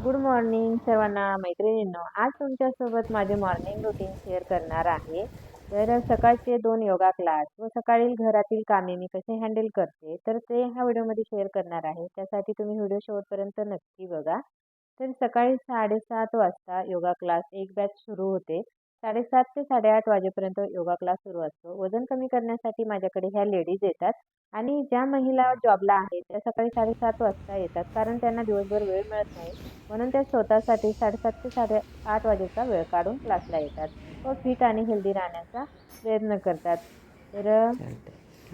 Good morning सर्वांना मैत्रिणींनो. आज तुमच्यासोबत माझे मॉर्निंग रुटीन शेअर करणार आहे. तर सकाळचे दोन योगा क्लास व सकाळी घरातील कामे मी कसे हँडल करते तर ते ह्या व्हिडिओमध्ये शेअर करणार आहे. त्यासाठी तुम्ही व्हिडिओ शेवटपर्यंत नक्की बघा. तर सकाळी साडेसात वाजता योगा क्लास एक बॅच सुरू होते. साडेसात ते साडेआठ वाजेपर्यंत योगा क्लास सुरू असतो. वजन कमी करण्यासाठी माझ्याकडे ह्या लेडीज येतात आणि ज्या महिला जॉबला आहेत त्या सकाळी साडेसात वाजता येतात कारण त्यांना दिवसभर वेळ मिळत नाही. म्हणून त्या स्वतःसाठी साडेसात ते साडेआठ वाजेचा वेळ काढून क्लासला येतात. व फिट आणि हेल्दी राहण्याचा प्रयत्न करतात. तर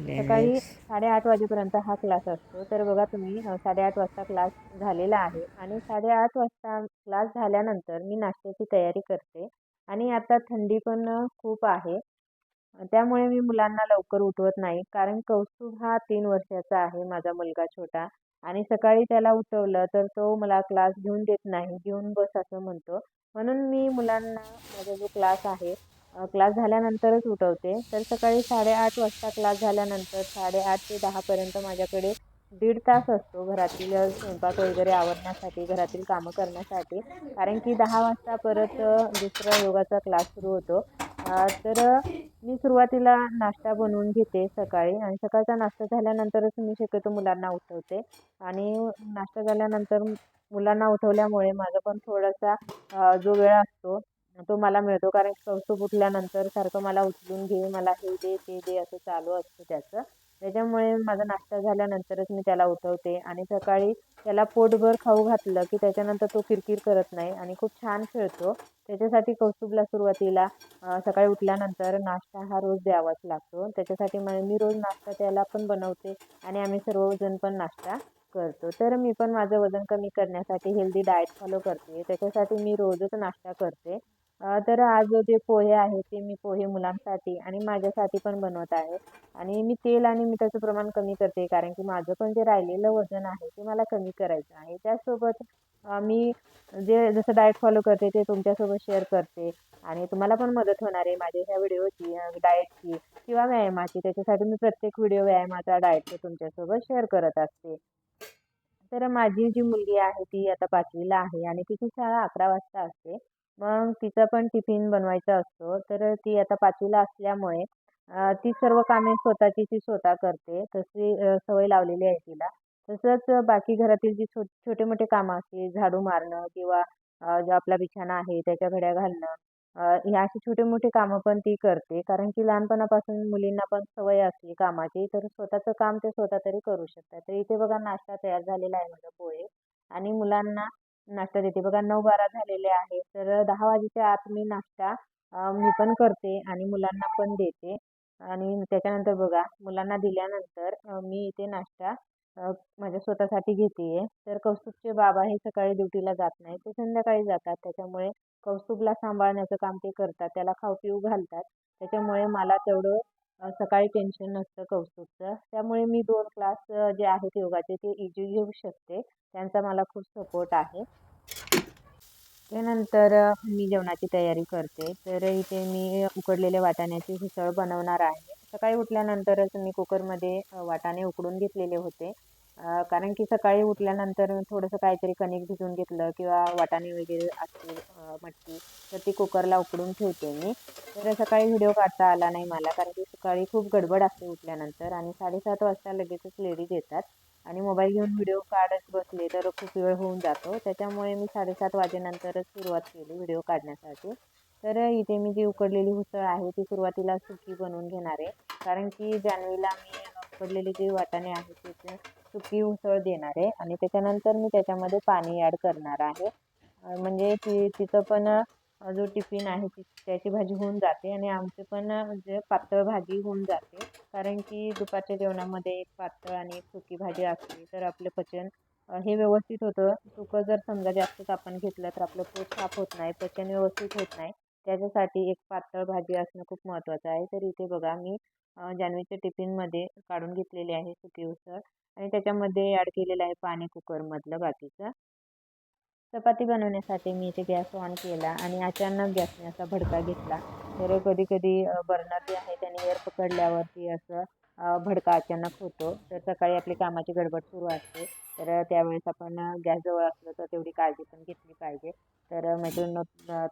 सकाळी साडेआठ वाजेपर्यंत हा क्लास असतो. तर बघा तुम्ही साडेआठ वाजता क्लास झालेला आहे आणि साडेआठ वाजता क्लास झाल्यानंतर मी नाश्त्याची तयारी करते. आणि आता थंडी पण खूप आहे. त्यामुळे मी मुलांना लवकर उठवत नाही. कारण कौस्तुभ हा तीन वर्षाचा आहे माझा मुलगा छोटा. आणि सकाळी त्याला उठवलं तर तो मला क्लास घेऊन देत नाही. घेऊन बस असं म्हणतो. म्हणून मी मुलांना माझा जो क्लास आहे क्लास झाल्यानंतरच उठवते. तर सकाळी साडेआठ वाजता क्लास झाल्यानंतर साडेआठ ते दहापर्यंत माझ्याकडे दीड तास असतो घरातील स्वयंपाक वगैरे आवरण्यासाठी घरातील कामं करण्यासाठी. कारण की दहा वाजता परत दुसरा योगाचा क्लास सुरू होतो. तर मी सुरुवातीला नाश्ता बनवून घेते सकाळी आणि सकाळचा नाश्ता झाल्यानंतरच मी शक्यतो मुलांना उठवते. आणि नाश्ता झाल्यानंतर मुलांना उठवल्यामुळे माझा पण थोडासा जो वेळ असतो तो मला मिळतो. कारण कौस्तुभ उठल्यानंतर सारखं मला उचलून घे मला हे दे ते दे असं चालू असतं त्याचं. त्याच्यामुळे माझा नाश्ता झाल्यानंतरच मी त्याला उठवते आणि सकाळी त्याला पोटभर खाऊ घातलं की त्याच्यानंतर तो किरकिर करत नाही आणि खूप छान खेळतो. त्याच्यासाठी कौस्तुभला सुरुवातीला सकाळी उठल्यानंतर नाश्ता हा रोज द्यावाच लागतो. त्याच्यासाठी म मी रोज नाश्ता त्याला पण बनवते आणि आम्ही सर्वजण पण नाश्ता करतो. तर मी पण माझं वजन कमी करण्यासाठी हेल्दी डाएट फॉलो करते. त्याच्यासाठी मी रोजच नाश्ता करते. तर आज जे पोहे आहे ते मी पोहे मुलांसाठी आणि माझ्यासाठी पण बनवत आहे. आणि मी तेल आणि मिठाचं प्रमाण कमी करते कारण की माझं पण जे राहिलेलं वजन आहे ते मला कमी करायचं आहे. त्याचसोबत मी जे जसं डाएट फॉलो करते ते तुमच्यासोबत शेअर करते. आणि तुम्हाला पण मदत होणार आहे माझ्या ह्या व्हिडिओची डाएटची किंवा व्यायामाची. त्याच्यासाठी मी प्रत्येक व्हिडिओ व्यायामाचा डाएटचा तुमच्यासोबत शेअर करत असते. तर माझी जी मुलगी आहे ती आता पाचवीला आहे आणि तिची शाळा अकरा वाजता असते. मग तिचा पण टिफिन बनवायचा असतो. तर ती आता पाचवीला असल्यामुळे ती सर्व कामे स्वतःची ती स्वतः करते. तशी सवय लावलेली आहे तिला. तसंच बाकी घरातील जी छो छोटे मोठे कामं असतील झाडू मारणं किंवा जो आपला बिछाना आहे त्याच्या घड्या घालणं अ, ह्या अशी छोटे मोठे कामं पण ती करते. कारण की लहानपणापासून मुलींना पण सवय असते कामाची. तर स्वतःचं काम ते स्वतः तरी करू शकतात. तर इथे बघा नाश्ता तयार झालेला आहे माझा पोहे. आणि मुलांना नाश्ता देते. बघा नऊ बारा झालेले आहे तर दहा वाजेच्या आत मी नाश्ता मी पण करते आणि मुलांना पण देते. आणि त्याच्यानंतर बघा मुलांना दिल्यानंतर मी इथे नाश्ता माझ्या स्वतःसाठी घेते. आहे तर कौस्तुभचे बाबा हे सकाळी ड्युटीला जात नाही ते संध्याकाळी जातात. त्याच्यामुळे कौस्तुभला सांभाळण्याचं काम ते करतात. त्याला खाऊ पिऊ घालतात. त्याच्यामुळे मला तेवढं सकाळी टेन्शन नसतं कौस्तुभचं त्यामुळे मी दोन क्लास जे आहेत योगाचे ते इजी घेऊ शकते. त्यांचा मला खूप सपोर्ट आहे. त्यानंतर मी जेवणाची तयारी करते. तर इथे मी उकडलेल्या वाटाण्याची उसळ बनवणार आहे. सकाळी उठल्यानंतरच मी कुकरमध्ये वाटाणे उकडून घेतलेले होते. कारण की सकाळी उठल्यानंतर थोडंसं काहीतरी कणिक भिजवून घेतलं किंवा वाटाणे वगैरे असतील मटकी तर ती कुकरला उकडून ठेवते मी. तर सकाळी व्हिडिओ काढता आला नाही मला कारण की सकाळी खूप गडबड असते उठल्यानंतर आणि साडेसात वाजता लगेचच लेडीज येतात आणि मोबाईल घेऊन व्हिडिओ काढत बसले तर खूप वेळ होऊन जातो. त्याच्यामुळे मी साडेसात वाजेनंतरच सुरुवात केली व्हिडिओ काढण्यासाठी. तर इथे मी जी उकडलेली उसळ आहे ती सुरुवातीला सुकी बनवून घेणार आहे. कारण की जान्हवीला मी उकडलेले जे वाटाणे आहे त्याचं सुकी उसळ देणार आहे आणि त्याच्यानंतर मी त्याच्यामध्ये पाणी ॲड करणार आहे. म्हणजे ती तिचं पण जो टिफिन आहे ती त्याची भाजी होऊन जाते आणि आमची पण म्हणजे पातळ भाजी होऊन जाते. कारण की दुपारच्या जेवणामध्ये एक पातळ आणि एक सुकी भाजी असते तर आपलं पचन हे व्यवस्थित होतं. सुकं जर समजा जास्तच आपण घेतलं तर आपलं पोट साफ होत नाही पचन व्यवस्थित होत नाही. त्याच्यासाठी एक पातळ भाजी असणं खूप महत्त्वाचं आहे. तर इथे बघा मी जान्हवीच्या टिफिनमध्ये काढून घेतलेली आहे सुकी उसळ आणि त्याच्यामध्ये ॲड केलेलं आहे पाणी कुकरमधलं बाकीचं. चपाती बनवण्यासाठी मी इथे गॅस ऑन केला आणि अचानक गॅसने असा भडका घेतला. तर कधी कधी बर्नर जे आहे त्याने एअर पकडल्यावरती असं भडका अचानक होतो. तर सकाळी आपली कामाची गडबड सुरू असते. तर त्यावेळेस आपण गॅस जवळ असलो तर तेवढी काळजी पण घेतली पाहिजे. तर मैत्रिणींनो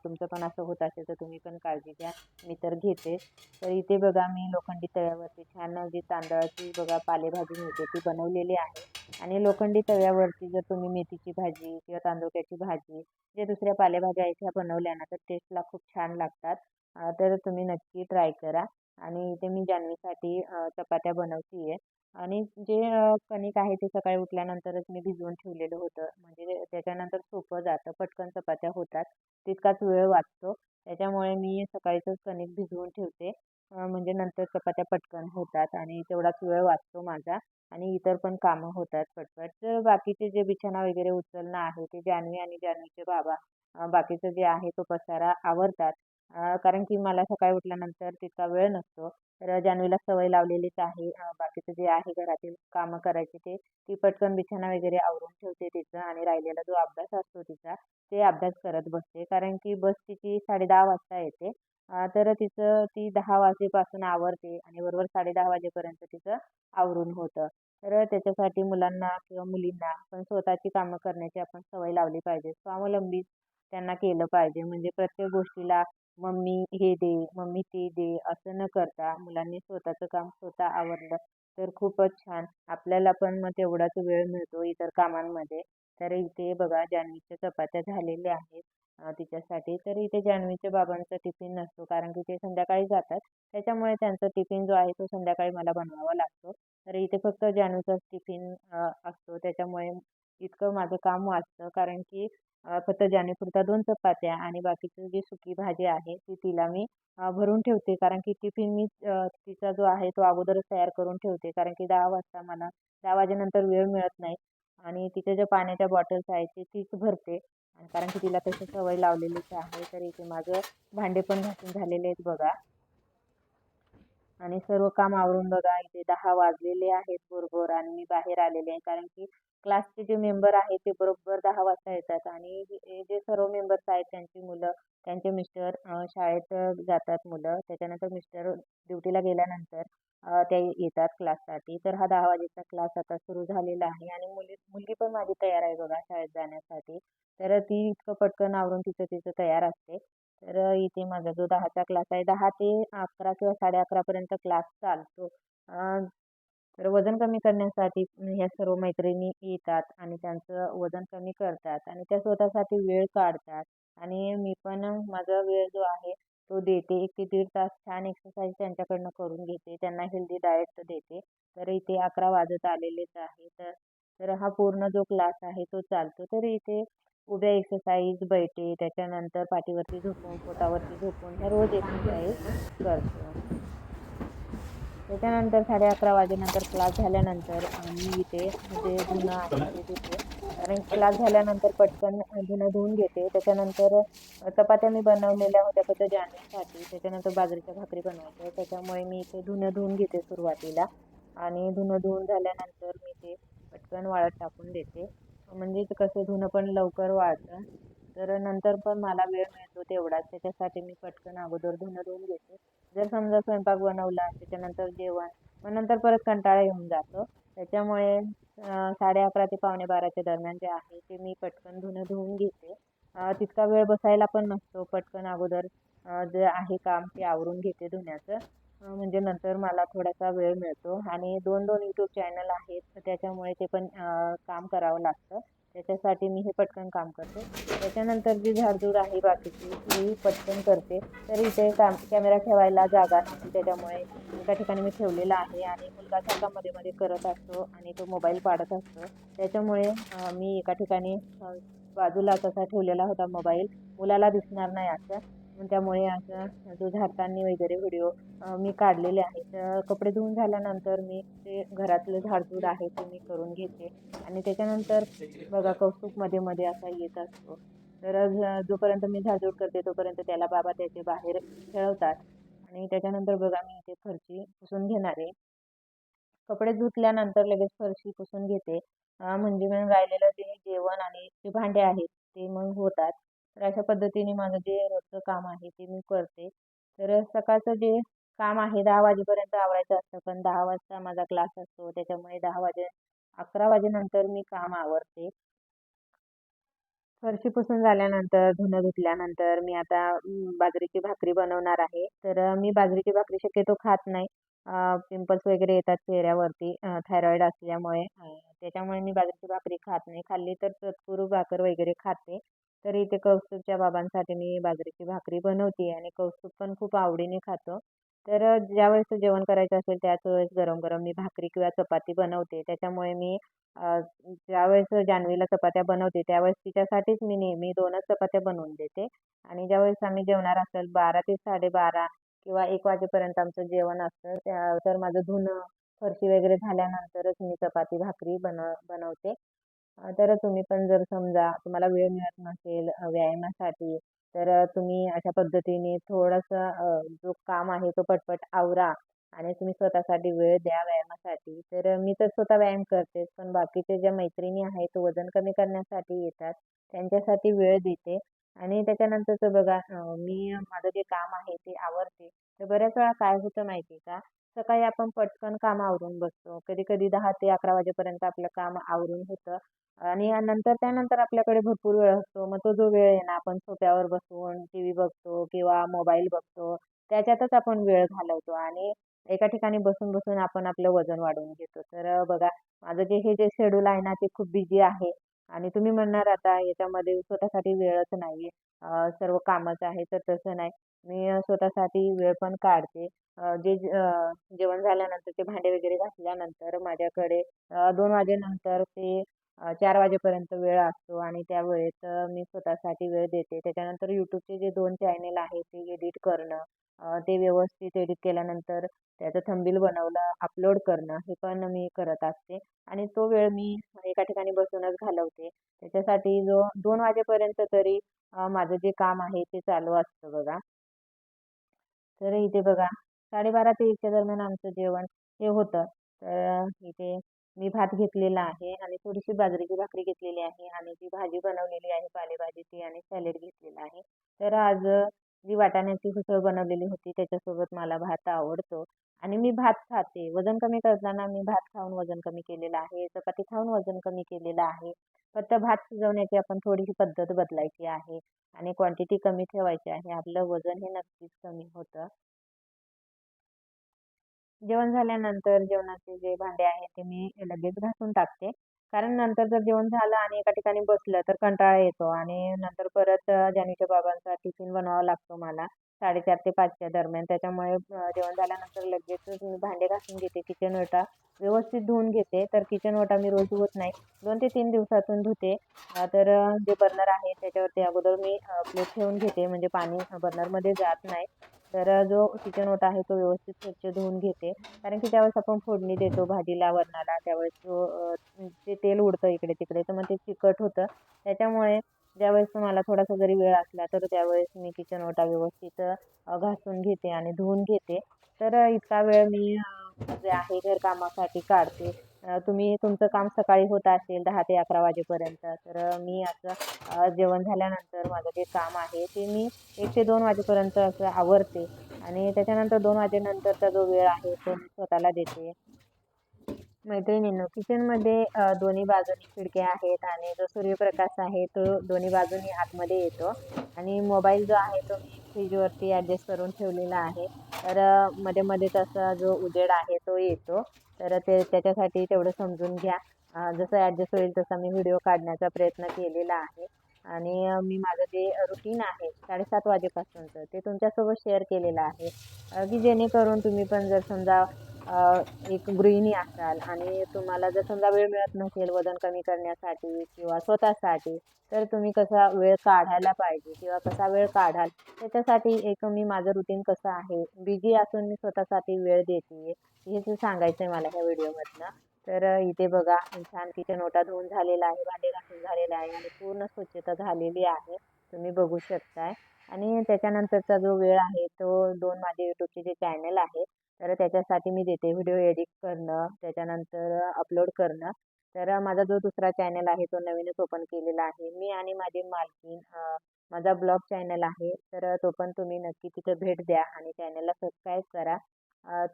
तुमचं पण असं होत असेल तर तुम्ही पण काळजी घ्या. मी तर घेते. तर इथे बघा मी लोखंडी तव्यावरती छान जी तांदळाची बघा पालेभाजी मिळते ती बनवलेली आहे. आणि लोखंडी तव्यावरती जर तुम्ही मेथीची भाजी किंवा तांदुळ्याची भाजी जे दुसऱ्या पालेभाज्या आहेत ह्या बनवल्या ना तर टेस्टला खूप छान लागतात. तर तुम्ही नक्की ट्राय करा. आणि इथे मी जान्हवीसाठी चपात्या बनवते आहे आणि जे कणिक आहे ते सकाळी उठल्यानंतरच मी भिजवून ठेवलेलं होतं. म्हणजे त्याच्यानंतर सोपं जातं. पटकन चपात्या होतात. तितकाच वेळ वाचतो. त्याच्यामुळे मी सकाळीचंच कणिक भिजवून ठेवते. म्हणजे नंतर चपात्या पटकन होतात आणि तेवढाच वेळ वाचतो माझा. आणि इतर पण कामं होतात पटपट. तर बाकीचे जे बिछाना वगैरे उचलणं आहे ते जान्हवी आणि जान्हवीचे बाबा बाकीचं जे आहे तो पसारा आवरतात. कारण की मला सकाळी उठल्यानंतर तितका वेळ नसतो. तर जान्हवीला सवय लावलेलीच आहे. बाकीचं जे आहे घरातील कामं करायची ते ती पटकन बिछाना वगैरे आवरून ठेवते तिचं आणि राहिलेला जो अभ्यास असतो तिचा ते अभ्यास करत बसते. कारण की बस तिची साडेदहा वाजता येते. तर तिचं ती दहा वाजेपासून आवरते आणि बरोबर साडेदहा वाजेपर्यंत तिचं आवरून होतं. तर त्याच्यासाठी मुलांना किंवा मुलींना पण स्वतःची कामं करण्याची आपण सवय लावली पाहिजे. स्वावलंबी त्यांना केलं पाहिजे. म्हणजे प्रत्येक गोष्टीला मम्मी हे दे मम्मी ते दे असं न करता मुलांनी स्वतःचं काम स्वतः आवरलं तर खूपच छान. आपल्याला पण मग तेवढाच वेळ मिळतो इतर कामांमध्ये. तर इथे बघा जान्हवीच्या चपात्या झालेल्या आहेत तिच्यासाठी. तर इथे जान्हवीच्या बाबांचा टिफिन नसतो कारण की ते संध्याकाळी जातात. त्याच्यामुळे त्यांचा टिफिन जो आहे तो संध्याकाळी मला बनवावा लागतो. तर इथे फक्त जान्हवीचाच टिफिन असतो. त्याच्यामुळे इतकं माझं काम वाचतं कारण की फक्त जाणीपुरता दोन चपात्या आणि बाकीचं जी सुकी भाजी आहे ती तिला मी भरून ठेवते. कारण की टिफिन मी तिचा जो आहे तो अगोदरच तयार करून ठेवते. कारण की दहा वाजता मला दहा वाजेनंतर वेळ मिळत नाही. आणि तिच्या ज्या पाण्याच्या बॉटल्स आहेत ते तीच भरते. आणि कारण की तिला तशी सवय लावलेलीच आहे. तर इथे माझं भांडे पण घासून झालेले आहेत बघा. आणि सर्व काम आवरून बघा इथे दहा वाजलेले आहेत बरोबर आणि मी बाहेर आलेले आहे. कारण की क्लासचे जे मेंबर आहेत ते बरोबर दहा वाजता येतात. आणि हे जे सर्व मेंबर्स आहेत त्यांची मुलं त्यांचे मिस्टर शाळेत जातात मुलं. त्याच्यानंतर मिस्टर ड्युटीला गेल्यानंतर त्या ते येतात क्लाससाठी तर हा दहा वाजेचा क्लास आता सुरू झालेला आहे. आणि मुली मुलगी पण माझी तयार आहे बघा शाळेत जाण्यासाठी. तर ती इतकं पटकन आवरून तिचं तिचं तयार असते. तर इथे माझा जो दहाचा क्लास आहे दहा ते अकरा किंवा साडे अकरापर्यंत क्लास चालतो. तर वजन कमी करण्यासाठी ह्या सर्व मैत्रिणी येतात आणि त्यांचं वजन कमी करतात आणि त्या स्वतःसाठी वेळ काढतात. आणि मी पण माझा वेळ जो आहे तो देते. एक ते दीड तास छान एक्सरसाइज त्यांच्याकडनं करून घेते. त्यांना हेल्दी डाएट देते. तर इथे अकरा वाजत आलेलेच आहे. तर तर हा पूर्ण जो क्लास आहे तो चालतो. तर इथे उभ्या एक्सरसाइज बैठे त्याच्यानंतर पाठीवरती झोपून पोटावरती झोपून ह्या रोज एक्सरसाइज करतो. त्याच्यानंतर साडे अकरा वाजेनंतर क्लास झाल्यानंतर आम्ही मी इथे जे धुणं आहे ते धुते कारण क्लास झाल्यानंतर पटकन धुणं धुवून घेते. त्याच्यानंतर चपात्या मी बनवलेल्या होत्या फक्त जाण्यासाठी त्याच्यानंतर बाजरीच्या भाकरी बनवायच्या. त्याच्यामुळे मी इथे धुणं धुवून घेते सुरुवातीला. आणि धुणं धुवून झाल्यानंतर मी ते पटकन वाळत टाकून देते. म्हणजे कसं धुणं पण लवकर वाळतं. तर नंतर पण मला वेळ मिळतो तेवढाच. त्याच्यासाठी मी पटकन अगोदर धुणं धुवून घेते. जर समजा स्वयंपाक बनवला त्याच्यानंतर जेवण. मग नंतर परत कंटाळा येऊन जातो. त्याच्यामुळे साडे अकरा ते पावणे बाराच्या दरम्यान जे आहे ते मी पटकन धुणं धुवून घेते. तितका वेळ बसायला पण नसतो. पटकन अगोदर जे आहे काम ते आवरून घेते धुण्याचं. म्हणजे नंतर मला थोडासा वेळ मिळतो. आणि दोन दोन यूट्यूब चॅनल आहेत तर त्याच्यामुळे ते पण काम करावं लागतं. त्याच्यासाठी मी हे पटकन काम करते. त्याच्यानंतर जी झाडझूड आहे बाकीची ती पटकन करते. तर इथे काम कॅमेरा ठेवायला जागा नव्हती त्याच्यामुळे एका ठिकाणी मी ठेवलेला आहे आणि मुलगा सारखा मध्ये मध्ये करत असतो आणि तो मोबाईल पाडत असतो. त्याच्यामुळे मी एका ठिकाणी बाजूला तसा ठेवलेला होता मोबाईल मुलाला दिसणार नाही असं त्यामुळे असं जो झाडताना वगैरे व्हिडिओ मी काढलेले आहेत कपडे धुवून झाल्यानंतर मी ते घरातलं झाडझूड आहे ते मी करून घेते. आणि त्याच्यानंतर बघा कौतुकमध्ये मध्ये असा येत असतो. तर जोपर्यंत मी झाडझूड करते तोपर्यंत त्याला बाबा त्याचे बाहेर खेळवतात. आणि त्याच्यानंतर बघा मी इथे फरशी पुसून घेणार आहे. कपडे धुतल्यानंतर लगेच फरशी पुसून घेते. म्हणजे मग राहिलेलं ते जेवण आणि जे भांडे आहेत ते मग होतात. तर अशा पद्धतीने माझं जे रोजचं काम आहे ते मी करते. तर सकाळचं जे काम आहे दहा वाजेपर्यंत आवरायचं असतं पण दहा वाजता माझा क्लास असतो. त्याच्यामुळे दहा वाजे अकरा वाजेनंतर मी काम आवरते. फरशी पुसून झाल्यानंतर धुणं धुतल्यानंतर मी आता बाजरीची भाकरी बनवणार आहे. तर मी बाजरीची भाकरी शक्यतो खात नाही. पिंपल्स वगैरे येतात चेहऱ्यावरती थायरॉईड असल्यामुळे. त्याच्यामुळे मी बाजरीची भाकरी खात नाही. खाल्ली तर तत्पुरू भाकर वगैरे खाते. तर इथे कौस्तुभच्या बाबांसाठी मी बाजरीची भाकरी बनवते आणि कौस्तुभ पण खूप आवडीने खातो. तर ज्यावेळेस जेवण करायचं असेल त्याच वेळेस गरम गरम मी भाकरी किंवा चपाती बनवते. त्याच्यामुळे मी ज्यावेळेस जान्हवीला चपात्या बनवते त्यावेळेस तिच्यासाठीच मी नेहमी दोनच चपात्या बनवून देते. आणि ज्यावेळेस आम्ही जेवणार असेल बारा ते साडेबारा किंवा एक वाजेपर्यंत आमचं जेवण असतं त्या तर माझं धुणं फरशी वगैरे झाल्यानंतरच मी चपाती भाकरी बनव बनवते. तर तुम्ही पण जर समजा तुम्हाला वेळ मिळत नसेल व्यायामासाठी तर तुम्ही अशा पद्धतीने थोडंसं जो काम आहे तो पटपट आवरा आणि तुम्ही स्वतःसाठी वेळ द्या व्यायामासाठी. तर मी तर स्वतः व्यायाम करतेच पण बाकीचे ज्या मैत्रिणी आहेत वजन कमी करण्यासाठी येतात त्यांच्यासाठी वेळ देते आणि त्याच्यानंतरचं बघा मी माझं जे काम आहे ते आवरते. तर बऱ्याच वेळा काय होतं माहिती का? सकाळी आपण पटकन काम आवरून बसतो. कधी कधी दहा ते अकरा वाजेपर्यंत आपलं काम आवरून होतं. आणि नंतर त्यानंतर आपल्याकडे भरपूर वेळ असतो. मग तो जो वेळ आहे ना आपण सोफ्यावर बसून टी व्ही बघतो किंवा मोबाईल बघतो त्याच्यातच आपण वेळ घालवतो. आणि एका ठिकाणी बसून बसून आपण आपलं वजन वाढवून घेतो. तर बघा माझं जे हे जे शेड्यूल आहे ना ते खूप बिझी आहे. आणि तुम्ही म्हणणार आता याच्यामध्ये स्वतःसाठी वेळच नाही आहे सर्व कामच आहे तर तसं नाही. मी स्वतःसाठी वेळ पण काढते. जे जेवण झाल्यानंतर ते भांडे वगैरे घासल्यानंतर माझ्याकडे दोन वाजेनंतर ते चार वाजेपर्यंत वेळ असतो आणि त्या वेळेत मी स्वतःसाठी वेळ देते. त्याच्यानंतर यूट्यूबचे जे दोन चॅनेल आहेत ते एडिट करणं ते व्यवस्थित एडिट केल्यानंतर त्याचं थंबील बनवलं अपलोड करणं हे पण मी करत असते. आणि तो वेळ मी एका ठिकाणी बसूनच घालवते. त्याच्यासाठी जो दोन वाजेपर्यंत तरी माझं जे काम आहे ते चालू असतं बघा. तर इथे बघा साडेबारा ते एकच्या दरम्यान आमचं जेवण हे होतं. तर इथे मी भात घेतलेला आहे आणि थोडीशी बाजरीची भाकरी घेतलेली आहे आणि जी भाजी बनवलेली आहे पालेभाजी ती आणि सॅलेड घेतलेला आहे. तर आज जी वाटाण्याची उसळ बनवलेली होती त्याच्यासोबत मला भात आवडतो आणि मी भात खाते. वजन कमी करताना मी भात खाऊन वजन कमी केलेलं आहे चपाती खाऊन वजन कमी केलेलं आहे. फक्त भात शिजवण्याची आपण थोडीशी पद्धत बदलायची आहे आणि क्वांटिटी कमी ठेवायची आहे. आपलं वजन हे नक्कीच कमी होतं. जेवण झाल्यानंतर जेवणाचे जे भांडे आहेत ते मी लगेच घासून टाकते. कारण नंतर जर जेवण झालं आणि एका ठिकाणी बसलं तर कंटाळा येतो आणि नंतर परत जानीच्या बाबांचा टिफिन बनवावा लागतो मला साडेचार ते पाचच्या दरम्यान. त्याच्यामुळे जेवण झाल्यानंतर लगेचच मी भांडे घासून घेते किचन ओटा व्यवस्थित धुवून घेते. तर किचन ओटा मी रोज धुवत नाही. दोन ते तीन दिवसातून धुते. तर जे बर्नर आहे त्याच्यावरती अगोदर मी प्लेट ठेवून घेते. म्हणजे पाणी बर्नरमध्ये जात नाही. तर जो किचन ओटा आहे तो व्यवस्थित स्वच्छ धुवून घेते. कारण की त्यावेळेस आपण फोडणी देतो भाजीला वरणाला. त्यावेळेस जो ते तेल उडतं इकडे तिकडे. तर मग ते चिकट होतं. त्याच्यामुळे ज्यावेळेस मला थोडासा जरी वेळ असला तर त्यावेळेस मी किचन ओटा व्यवस्थित घासून घेते आणि धुवून घेते. तर इतका वेळ मी जे आहे घरकामासाठी काढते. तुम्ही तुमचं काम सकाळी होत असेल दहा ते अकरा वाजेपर्यंत तर मी असं जेवण झाल्यानंतर माझं जे काम आहे ते मी एक ते दोन वाजेपर्यंत असं आवरते आणि त्याच्यानंतर दोन वाजेनंतरचा जो वेळ आहे तो मी स्वतःला देते. मैत्रिणींनो किचनमध्ये दोन्ही बाजूनी खिडक्या आहेत आणि जो सूर्यप्रकाश आहे तो दोन्ही बाजूनी आतमध्ये येतो आणि मोबाईल जो आहे तो मी फ्रीजवरती ॲडजस्ट करून ठेवलेला आहे. तर मध्ये मध्ये तसा जो उजेड आहे तो येतो. तर ते त्याच्यासाठी तेवढं समजून घ्या. जसं ॲडजस्ट होईल तसा मी व्हिडिओ काढण्याचा प्रयत्न केलेला आहे. आणि मी माझं जे रुटीन आहे साडेसात वाजेपासूनचं ते तुमच्यासोबत शेअर केलेलं आहे. की जेणेकरून तुम्ही पण जर समजा एक गृहिणी असाल आणि तुम्हाला जर समजा वेळ मिळत नसेल वजन कमी करण्यासाठी किंवा स्वतःसाठी तर तुम्ही कसा वेळ काढायला पाहिजे किंवा कसा वेळ काढाल? त्याच्यासाठी एक मी माझं रुटीन कसं आहे? बिझी असून मी स्वतःसाठी वेळ देते हेच सांगायचं आहे मला ह्या व्हिडिओमधनं तर इथे बघा छान किचन ओटा धुवून झालेला आहे भांडे घासून झालेला आहे आणि पूर्ण स्वच्छता झालेली आहे. तुम्ही बघू शकताय. आणि त्याच्यानंतरचा जो वेळ आहे तो दोन माझे यूट्यूबचे जे चॅनल आहेत तर त्याच्यासाठी मी देते व्हिडिओ एडिट करणं त्याच्यानंतर अपलोड करणं. तर माझा जो दुसरा चॅनल आहे तो नवीनच ओपन केलेला आहे. मी आणि माझी मालकीण माझा ब्लॉग चॅनल आहे. तर तो पण तुम्ही नक्की तिथे भेट द्या आणि चॅनलला सबस्क्राईब करा.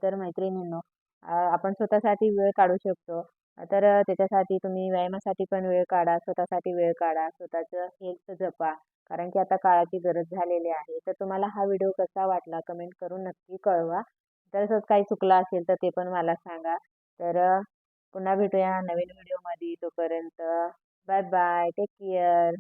तर मैत्रिणींनो आपण स्वतःसाठी वेळ काढू शकतो. तर त्याच्यासाठी तुम्ही व्यायामासाठी पण वेळ काढा स्वतःसाठी वेळ काढा स्वतःचं हेल्थ जपा. कारण की आता काळाची गरज झालेली आहे. तर तुम्हाला हा व्हिडिओ कसा वाटला कमेंट करून नक्की कळवा. तसंच काही चुकलं असेल तर ते पण मला सांगा. तर पुन्हा भेटूया नवीन व्हिडिओमध्ये तोपर्यंत. Bye bye. Take care